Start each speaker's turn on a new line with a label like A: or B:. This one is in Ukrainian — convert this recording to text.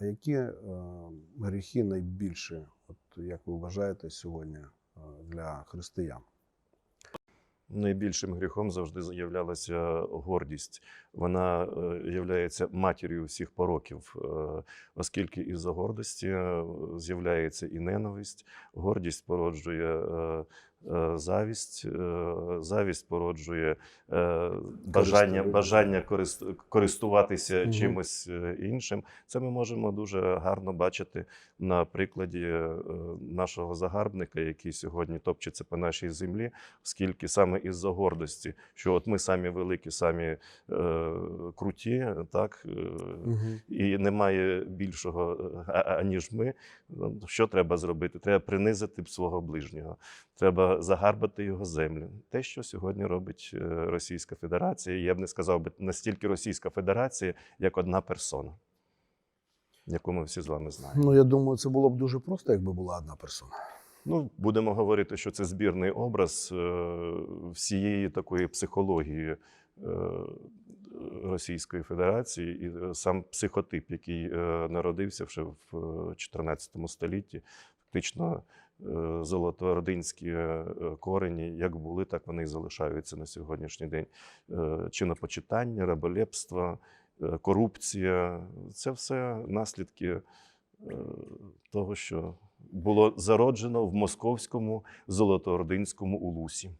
A: А які е, гріхи найбільше, от як ви вважаєте сьогодні е, для християн?
B: Найбільшим гріхом завжди являлася гордість. Вона є матір'ю всіх пороків, е, оскільки із-за гордості е, з'являється і ненависть. Гордість породжує е, е, завість, е, завість породжує е, бажання, бажання користуватися чимось е, іншим. Це ми можемо дуже гарно бачити на прикладі е, нашого загарбника, який сьогодні топчеться по нашій землі, оскільки саме із-за гордості, що от ми самі великі, самі е, круті, так е, і немає більшого е, аніж ми. Що треба зробити? Треба принизити свого ближнього, треба загарбати його землю. Те, що сьогодні робить е, Російська Федерація, я б не сказав би настільки Російська Федерація, як одна персона, яку ми всі з вами знаємо.
A: Ну, я думаю, це було б дуже просто, якби була одна персона.
B: Ну, будемо говорити, що це збірний образ е, всієї такої психології е, Російської Федерації, і сам психотип, який народився вже в е, 14 столітті, фактично. Золотоординські е, корені, як були, так вони і залишаються на сьогоднішній день. Е, Чинопочитання, раболепство, е, корупція це все наслідки того, що було зароджено в московському золотоординському улусі.